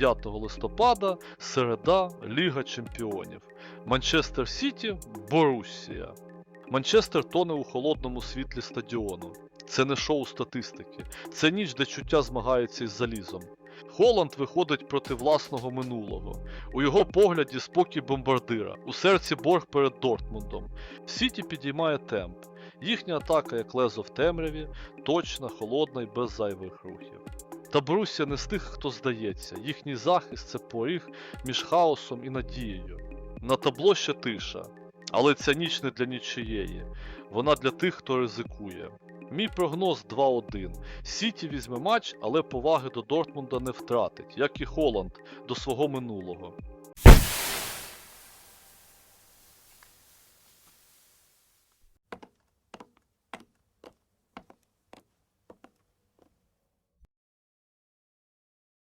5 листопада, середа, Ліга Чемпіонів. Манчестер Сіті, Боруссія. Манчестер тоне у холодному світлі стадіону. Це не шоу статистики, це ніч, де чуття змагається із залізом. Холланд виходить проти власного минулого. У його погляді спокій бомбардира, у серці борг перед Дортмундом. Сіті підіймає темп. Їхня атака, як лезо в темряві, точна, холодна і без зайвих рухів. Та Боруся не з тих, хто здається, їхній захист це поріг між хаосом і надією. На табло ще тиша, але ця ніч не для нічиєї, вона для тих, хто ризикує. Мій прогноз 2-1. Сіті візьме матч, але поваги до Дортмунда не втратить, як і Холланд до свого минулого.